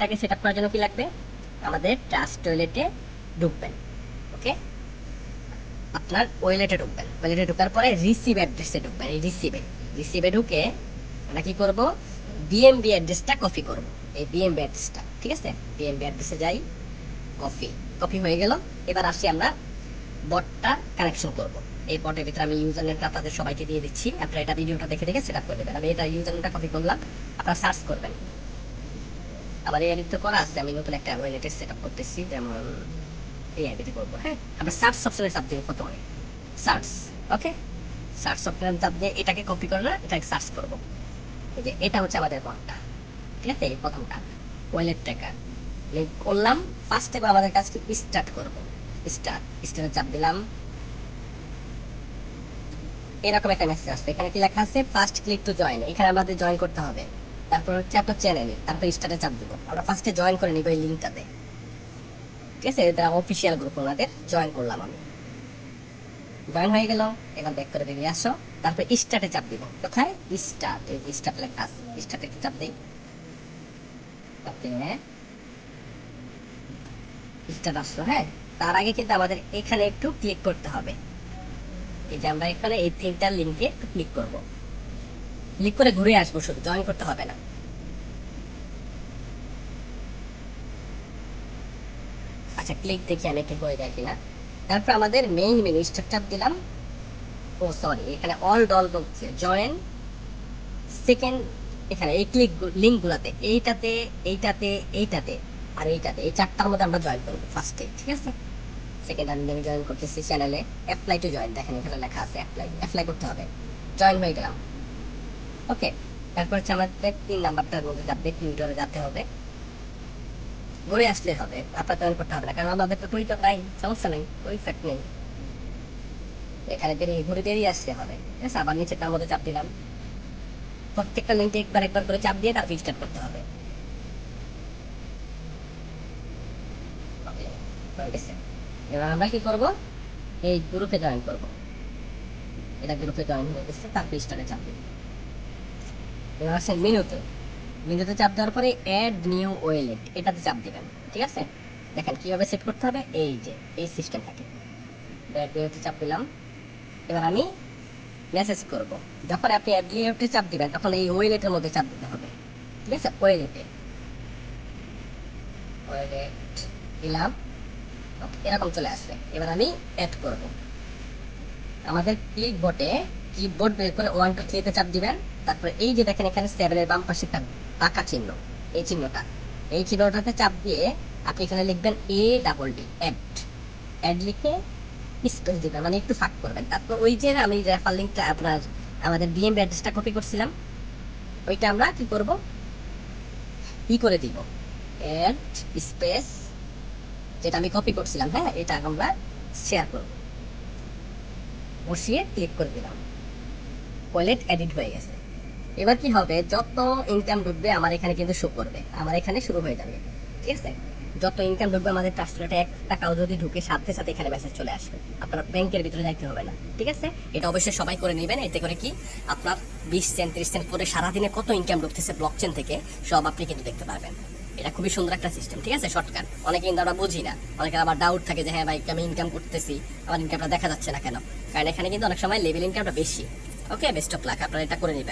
তাকে সেট করার জন্য কি লাগবে? আমাদের ট্রাস্ট টয়লেটে ঢুকবেন ওকে আপনার ওয়েলেটে ঢুকবেন ওয়েলেটে ঢোকার পরে রিসিভ অ্যাড্রেসে ঢুকবেন রিসিভে রিসিভে ঢুকে আমরা কি করব? বিএমবি অ্যাড্রেসটা কপি করব, এই বিএমবি অ্যাড্রেসটা ঠিক আছে? বিএমবি অ্যাড্রেসে যাই কপি কপি হয়ে গেল, এবার আসি আমরা বটটা কানেকশন করব, এই বটের ভিতরে আমি ইউজার নেমটা আপনাদের সবাইকে দিয়ে দিচ্ছি, আপনারা এটা ভিডিওটা দেখে দেখে সেট আপ করে দেবেন, আমি এটা ইউজার নেমটা কপি করলাম, আপনারা সার্চ করবেন। আমার এই এডিট করা আছে, আমি নতুন একটা ওয়েলেটের সেট আপ করতেছি, যেমন এই আইডিতে করব হ্যাঁ? আমরা সার্চ সফটওয়্যারে চাপ দিব প্রথমে সার্চ ওকে সার্চ সফটওয়্যারে চাপ দিয়ে এটাকে কপি করে না, এটাকে সার্চ করব। এই যে এটা হচ্ছে আমাদের বটটা ঠিক আছে? এই প্রথমটা ওয়েলেট ট্র্যাকার লিঙ্ক করলাম ফার্স্ট এবার আমাদের কাজকে স্টার্ট করব। স্টার্ট স্টার্টে চাপ দিলাম। এরকম একটা মেসেজ আসবে এখানে কি লেখা আছে? ফার্স্ট ক্লিক টু জয়েন এখানে আমাদের জয়েন করতে হবে। তারপর হচ্ছে আপনার চ্যানেলে তারপর স্টার্টে চাপ দিব। আমরা ফার্স্টে জয়েন করে নিব এই লিঙ্কটাতে ঠিক আছে? এটা অফিসিয়াল গ্রুপ ওনাদের জয়েন করলাম আমি। জয়েন হয়ে গেল এবার ব্যাক করে বেরিয়ে আসো। তারপর স্টার্টে চাপ দিব। কোথায়? স্টার্ট এই স্টার্ট লেখা আছে। একটু চাপ দিই। স্টার্ট আসলো হ্যাঁ? তার আগে কিন্তু আমাদের এখানে একটু ক্লিক করতে হবে। এই যে আমরা এখানে এই তিনটা লিঙ্কে একটু ক্লিক করব। ক্লিক করে ঘুরে আসব শুধু জয়েন করতে হবে না। আচ্ছা ক্লিক দেখি আমি একটু হয়ে যায় কিনা। তারপর আমাদের মেইন মেনু স্ট্রাকচার দিলাম। ও সরি এখানে অল ডল বলছে। জয়েন সেকেন্ড এখানে এই ক্লিক লিঙ্কগুলোতে এইটাতে এইটাতে এইটাতে, আর এইটাতে, এই চারটার মধ্যে আমরা জয়েন করব ফার্স্টে ঠিক আছে? সেকেন্ড আমি জয়েন করতেছি চ্যানেলে অ্যাপ্লাই টু জয়েন দেখেন এখানে লেখা আছে অ্যাপ্লাই অ্যাপ্লাই করতে হবে। জয়েন হয়ে গেলাম। ওকে তারপর হচ্ছে আমাদের তিন নাম্বারটার মধ্যে যাতে কম্পিউটারে যেতে হবে। ঘুরে আসলে হবে। আপনার জয়েন করতে হবে না, কারণ আমাদের তো পরিচয় নাই, সমস্যা নেই ফ্যাক্ট নেই। এখানে বেরিয়ে ঘুরে বেরিয়ে আসতে হবে। ঠিক আবার নিচেটার মধ্যে চাপ দিলাম। প্রত্যেকটা লিঙ্কে একবার একবার করে চাপ দিয়ে তারপর স্টার্ট করতে হবে। এবার আমরা কি করব? এই গ্রুপে জয়েন করব। এটা গ্রুপে জয়েন হয়ে গেছে, তারপর স্টার্টে চাপ দিব। এবার আসেন মেনুতে মেনুতে চাপ দেওয়ার পরে অ্যাড নিউ ওয়েলেট এটাতে চাপ দিবেন, ঠিক আছে? দেখেন কীভাবে সেট করতে হবে, এই যে, এই সিস্টেমটাকে অ্যাড নিউতে চাপ দিলাম। এবার আমি মেসেজ করব। যখন আপনি অ্যাড নিউতে চাপ দিবেন, তখন এই ওয়েলেটের মধ্যে চাপ দিতে হবে। ঠিক আছে? ওয়েলেটে ওয়েলেট দিলাম। এরকম চলে আসবে। এবার আমি অ্যাড করব। আমাদের ক্লিক বটে কিবোর্ড বের করে ওয়ান টু থ্রিতে চাপ দিবেন। তারপরে এই যে দেখেন, এখানে সেভেনের বাম পাশে একটা পাকা চিহ্ন। এই চিহ্নটা। এই চিহ্নটাতে চাপ দিয়ে আপনি এখানে লিখবেন A double D add add লিখে স্পেস দিবেন মানে একটু ফাঁক করবেন। তারপর ওই যে আমি রেফার লিঙ্কটা আপনার, আমাদের বিএম অ্যাড্রেসটা কপি করছিলাম, ওইটা আমরা কি করব? ই করে দিব? অ্যাড স্পেস যেটা আমি কপি করছিলাম হ্যাঁ? এটা আমরা শেয়ার করব। বসিয়ে ক্লিক করে দিলাম। ওয়ালেট এডিট হয়ে গেছে। এবার কি হবে? যত ইনকাম ঢুকবে, আমার এখানে কিন্তু শো করবে। আমার এখানে শুরু হয়ে যাবে। ঠিক আছে? যত ইনকাম ঢুকবে, আমাদের ট্রান্সফারটা এক টাকাও যদি ঢুকে, সাথে সাথে এখানে মেসেজ চলে আসবে। আপনার ব্যাংকের ভিতরে যাইতে হবে না। ঠিক আছে? এটা অবশ্যই সবাই করে নেবেন। এতে করে কি? আপনার বিশ সেন্ট ত্রিশ সেন্ট করে সারাদিনে কত ইনকাম ঢুকতেছে ব্লক চেন থেকে, সব আপনি কিন্তু দেখতে পারবেন। এটা খুবই সুন্দর একটা সিস্টেম ঠিক আছে? শর্টকাট অনেকে কিন্তু আমরা বুঝি না। অনেকের আবার ডাউট থাকে যে হ্যাঁ ভাই, আমি ইনকাম করতেছি। আমার ইনকামটা দেখা যাচ্ছে না কেন? কারণ এখানে কিন্তু অনেক সময় লেভেল ইনকামটা বেশি। ওকে বেস্ট অফ লাক আপনারা এটা করে নেবেন।